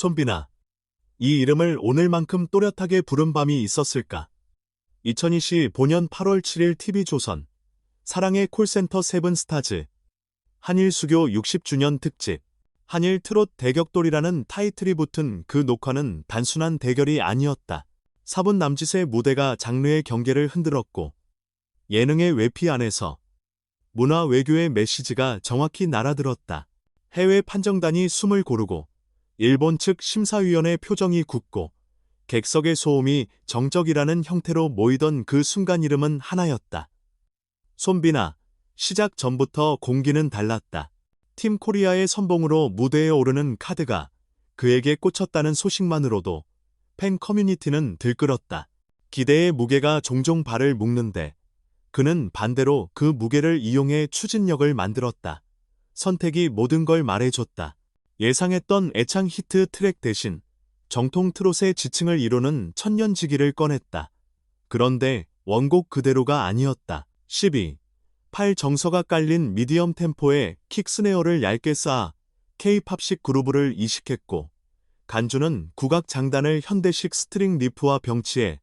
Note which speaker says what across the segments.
Speaker 1: 손비나. 이 이름을 오늘만큼 또렷하게 부른 밤이 있었을까? 2025년 8월 7일 TV조선. 사랑의 콜센터 세븐스타즈. 한일 수교 60주년 특집. 한일 트롯 대격돌이라는 타이틀이 붙은 그 녹화는 단순한 대결이 아니었다. 사분 남짓의 무대가 장르의 경계를 흔들었고 예능의 외피 안에서 문화 외교의 메시지가 정확히 날아들었다. 해외 판정단이 숨을 고르고 일본 측 심사위원의 표정이 굳고 객석의 소음이 정적이라는 형태로 모이던 그 순간 이름은 하나였다. 손비나 시작 전부터 공기는 달랐다. 팀 코리아의 선봉으로 무대에 오르는 카드가 그에게 꽂혔다는 소식만으로도 팬 커뮤니티는 들끓었다. 기대의 무게가 종종 발을 묶는데 그는 반대로 그 무게를 이용해 추진력을 만들었다. 선택이 모든 걸 말해줬다. 예상했던 애창 히트 트랙 대신 정통 트롯의 지층을 이루는 천년지기를 꺼냈다. 그런데 원곡 그대로가 아니었다. 12. 팔 정서가 깔린 미디엄 템포의 킥 스네어를 얇게 쌓아 K-팝식 그루브를 이식했고 간주는 국악 장단을 현대식 스트링 리프와 병치해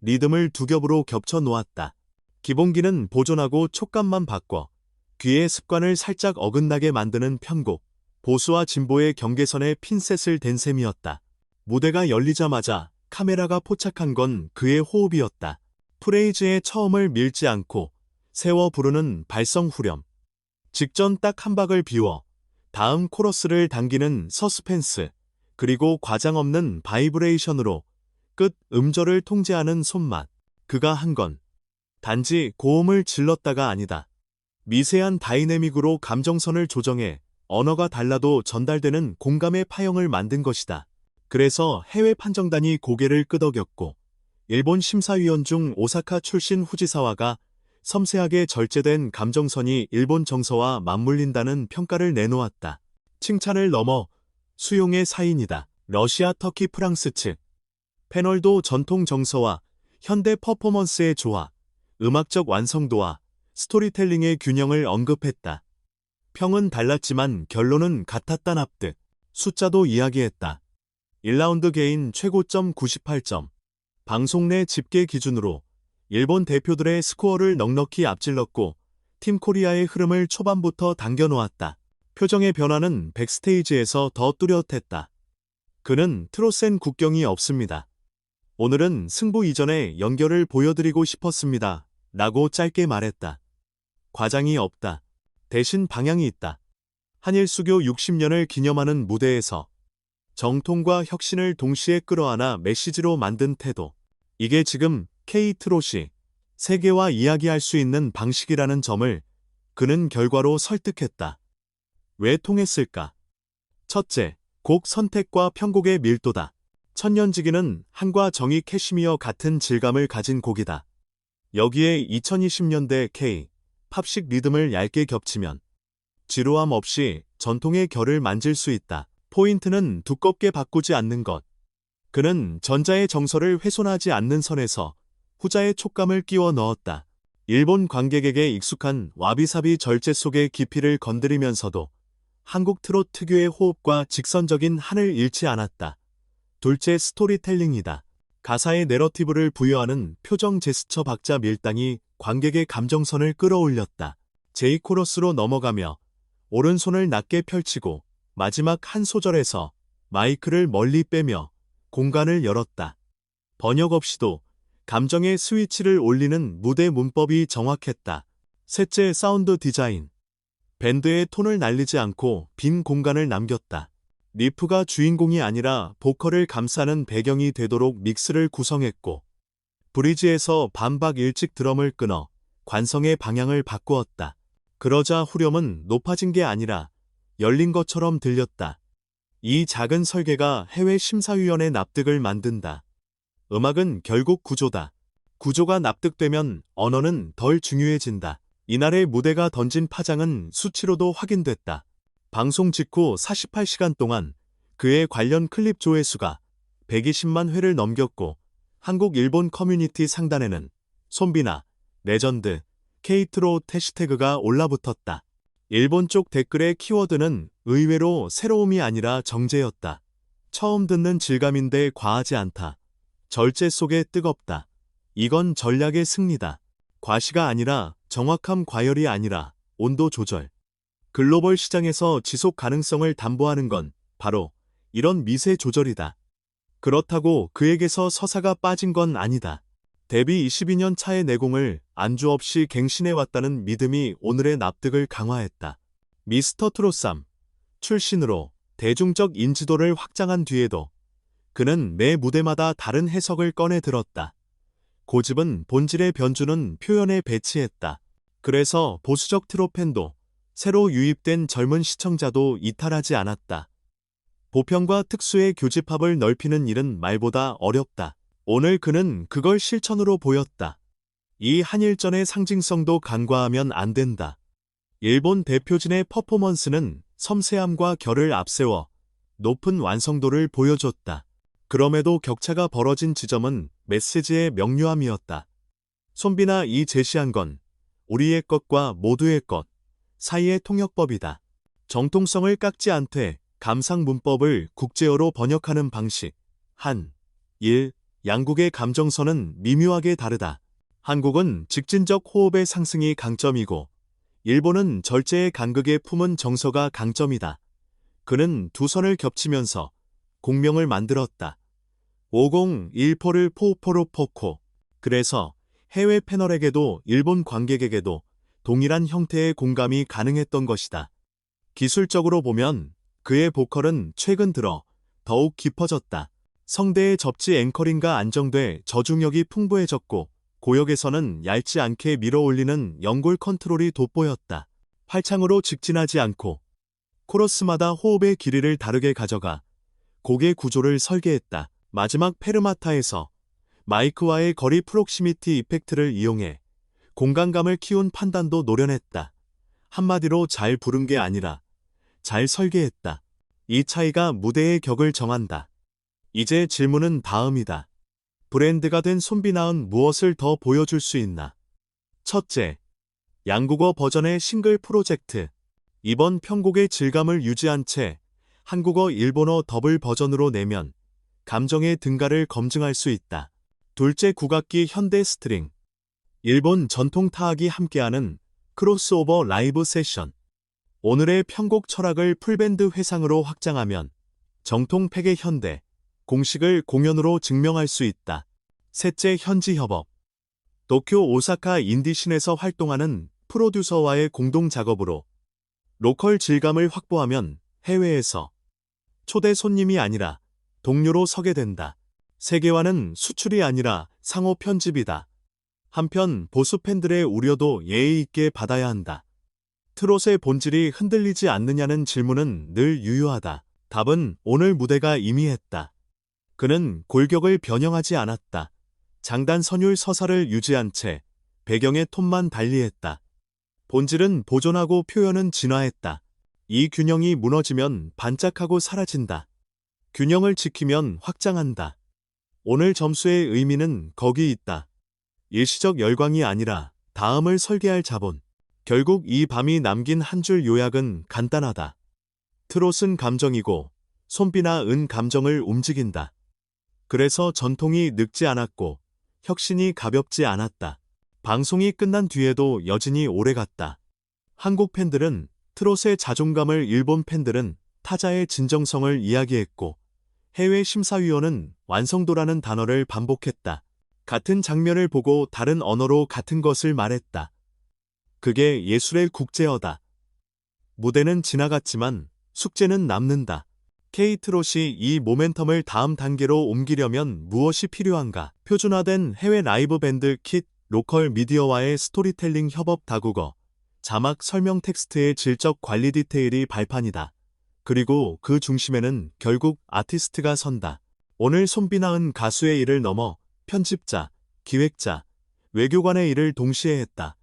Speaker 1: 리듬을 두 겹으로 겹쳐 놓았다. 기본기는 보존하고 촉감만 바꿔 귀의 습관을 살짝 어긋나게 만드는 편곡. 보수와 진보의 경계선에 핀셋을 댄 셈이었다. 무대가 열리자마자 카메라가 포착한 건 그의 호흡이었다. 프레이즈의 처음을 밀지 않고 세워 부르는 발성 후렴. 직전 딱 한 박을 비워 다음 코러스를 당기는 서스펜스, 그리고 과장 없는 바이브레이션으로 끝 음절을 통제하는 손맛. 그가 한 건 단지 고음을 질렀다가 아니다. 미세한 다이내믹으로 감정선을 조정해 언어가 달라도 전달되는 공감의 파형을 만든 것이다. 그래서 해외 판정단이 고개를 끄덕였고 일본 심사위원 중 오사카 출신 후지사와가 섬세하게 절제된 감정선이 일본 정서와 맞물린다는 평가를 내놓았다. 칭찬을 넘어 수용의 사인이다. 러시아, 터키, 프랑스 측. 패널도 전통 정서와 현대 퍼포먼스의 조화, 음악적 완성도와 스토리텔링의 균형을 언급했다. 평은 달랐지만 결론은 같았다 납득. 숫자도 이야기했다. 1라운드 개인 최고점 98점. 방송 내 집계 기준으로 일본 대표들의 스코어를 넉넉히 앞질렀고 팀 코리아의 흐름을 초반부터 당겨놓았다. 표정의 변화는 백스테이지에서 더 뚜렷했다. 그는 트로센 국경이 없습니다. 오늘은 승부 이전에 연결을 보여드리고 싶었습니다. 라고 짧게 말했다. 과장이 없다. 대신 방향이 있다. 한일 수교 60년을 기념하는 무대에서 정통과 혁신을 동시에 끌어안아 메시지로 만든 태도. 이게 지금 K-트롯이 세계와 이야기할 수 있는 방식이라는 점을 그는 결과로 설득했다. 왜 통했을까? 첫째, 곡 선택과 편곡의 밀도다. 천년지기는 한과 정의 캐시미어 같은 질감을 가진 곡이다. 여기에 2020년대 K, 팝식 리듬을 얇게 겹치면 지루함 없이 전통의 결을 만질 수 있다. 포인트는 두껍게 바꾸지 않는 것. 그는 전자의 정서를 훼손하지 않는 선에서 후자의 촉감을 끼워 넣었다. 일본 관객에게 익숙한 와비사비 절제 속의 깊이를 건드리면서도 한국 트롯 특유의 호흡과 직선적인 한을 잃지 않았다. 둘째 스토리텔링이다. 가사의 내러티브를 부여하는 표정 제스처 박자 밀당이 관객의 감정선을 끌어올렸다. 제이코러스로 넘어가며 오른손을 낮게 펼치고 마지막 한 소절에서 마이크를 멀리 빼며 공간을 열었다. 번역 없이도 감정의 스위치를 올리는 무대 문법이 정확했다. 셋째 사운드 디자인. 밴드의 톤을 날리지 않고 빈 공간을 남겼다. 리프가 주인공이 아니라 보컬을 감싸는 배경이 되도록 믹스를 구성했고, 브리지에서 반박 일찍 드럼을 끊어 관성의 방향을 바꾸었다. 그러자 후렴은 높아진 게 아니라 열린 것처럼 들렸다. 이 작은 설계가 해외 심사위원의 납득을 만든다. 음악은 결국 구조다. 구조가 납득되면 언어는 덜 중요해진다. 이날의 무대가 던진 파장은 수치로도 확인됐다. 방송 직후 48시간 동안 그의 관련 클립 조회수가 120만 회를 넘겼고 한국 일본 커뮤니티 상단에는 손비나, 레전드, 케이트로 해시태그가 올라붙었다. 일본 쪽 댓글의 키워드는 의외로 새로움이 아니라 정제였다. 처음 듣는 질감인데 과하지 않다. 절제 속에 뜨겁다. 이건 전략의 승리다. 과시가 아니라 정확함 과열이 아니라 온도 조절. 글로벌 시장에서 지속 가능성을 담보하는 건 바로 이런 미세 조절이다. 그렇다고 그에게서 서사가 빠진 건 아니다. 데뷔 22년 차의 내공을 안주 없이 갱신해왔다는 믿음이 오늘의 납득을 강화했다. 미스터 트롯삼 출신으로 대중적 인지도를 확장한 뒤에도 그는 매 무대마다 다른 해석을 꺼내 들었다. 고집은 본질의 변주는 표현에 배치했다. 그래서 보수적 트로팬도 새로 유입된 젊은 시청자도 이탈하지 않았다. 보편과 특수의 교집합을 넓히는 일은 말보다 어렵다. 오늘 그는 그걸 실천으로 보였다. 이 한일전의 상징성도 간과하면 안 된다. 일본 대표진의 퍼포먼스는 섬세함과 결을 앞세워 높은 완성도를 보여줬다. 그럼에도 격차가 벌어진 지점은 메시지의 명료함이었다. 손비나 이 제시한 건 우리의 것과 모두의 것 사이의 통역법이다. 정통성을 깎지 않되 감상 문법을 국제어로 번역하는 방식. 한, 일, 양국의 감정선은 미묘하게 다르다. 한국은 직진적 호흡의 상승이 강점이고 일본은 절제의 간극에 품은 정서가 강점이다. 그는 두 선을 겹치면서 공명을 만들었다. 501포를 포포로 포코. 그래서 해외 패널에게도 일본 관객에게도 동일한 형태의 공감이 가능했던 것이다. 기술적으로 보면 그의 보컬은 최근 들어 더욱 깊어졌다. 성대의 접지 앵커링과 안정돼 저중력이 풍부해졌고 고역에서는 얇지 않게 밀어 올리는 연골 컨트롤이 돋보였다. 활창으로 직진하지 않고 코러스마다 호흡의 길이를 다르게 가져가 곡의 구조를 설계했다. 마지막 페르마타에서 마이크와의 거리 프록시미티 이펙트를 이용해 공간감을 키운 판단도 노련했다. 한마디로 잘 부른 게 아니라 잘 설계했다. 이 차이가 무대의 격을 정한다. 이제 질문은 다음이다. 브랜드가 된 손비나은 무엇을 더 보여줄 수 있나? 첫째, 양국어 버전의 싱글 프로젝트. 이번 편곡의 질감을 유지한 채 한국어 일본어 더블 버전으로 내면 감정의 등가를 검증할 수 있다. 둘째 국악기 현대 스트링. 일본 전통 타악이 함께하는 크로스오버 라이브 세션. 오늘의 편곡 철학을 풀밴드 회상으로 확장하면 정통 팩의 현대, 공식을 공연으로 증명할 수 있다. 셋째 현지 협업. 도쿄 오사카 인디신에서 활동하는 프로듀서와의 공동 작업으로 로컬 질감을 확보하면 해외에서 초대 손님이 아니라 동료로 서게 된다. 세계화는 수출이 아니라 상호 편집이다. 한편 보수 팬들의 우려도 예의 있게 받아야 한다. 트롯의 본질이 흔들리지 않느냐는 질문은 늘 유효하다. 답은 오늘 무대가 이미 했다. 그는 골격을 변형하지 않았다. 장단 선율 서사를 유지한 채 배경의 톤만 달리했다. 본질은 보존하고 표현은 진화했다. 이 균형이 무너지면 반짝하고 사라진다. 균형을 지키면 확장한다. 오늘 점수의 의미는 거기 있다. 일시적 열광이 아니라 다음을 설계할 자본. 결국 이 밤이 남긴 한 줄 요약은 간단하다. 트롯은 감정이고 손비나 은 감정을 움직인다. 그래서 전통이 늙지 않았고 혁신이 가볍지 않았다. 방송이 끝난 뒤에도 여진이 오래갔다. 한국 팬들은 트롯의 자존감을 일본 팬들은 타자의 진정성을 이야기했고 해외 심사위원은 완성도라는 단어를 반복했다. 같은 장면을 보고 다른 언어로 같은 것을 말했다. 그게 예술의 국제어다. 무대는 지나갔지만 숙제는 남는다. 케이트롯이 이 모멘텀을 다음 단계로 옮기려면 무엇이 필요한가? 표준화된 해외 라이브 밴드 킷, 로컬 미디어와의 스토리텔링 협업 다국어, 자막 설명 텍스트의 질적 관리 디테일이 발판이다. 그리고 그 중심에는 결국 아티스트가 선다. 오늘 손비나은 가수의 일을 넘어 편집자, 기획자, 외교관의 일을 동시에 했다.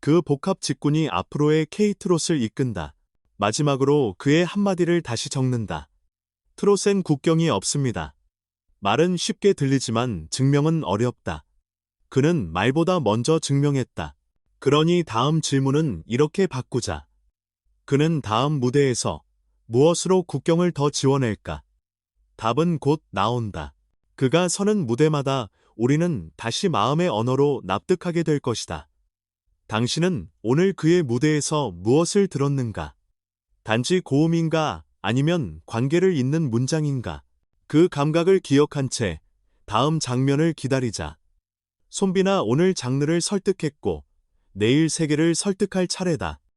Speaker 1: 그 복합 직군이 앞으로의 K트롯을 이끈다. 마지막으로 그의 한마디를 다시 적는다. 트롯엔 국경이 없습니다. 말은 쉽게 들리지만 증명은 어렵다. 그는 말보다 먼저 증명했다. 그러니 다음 질문은 이렇게 바꾸자. 그는 다음 무대에서 무엇으로 국경을 더 지워낼까? 답은 곧 나온다. 그가 서는 무대마다 우리는 다시 마음의 언어로 납득하게 될 것이다. 당신은 오늘 그의 무대에서 무엇을 들었는가? 단지 고음인가 아니면 관계를 잇는 문장인가? 그 감각을 기억한 채 다음 장면을 기다리자. 손비나 오늘 장르를 설득했고 내일 세계를 설득할 차례다.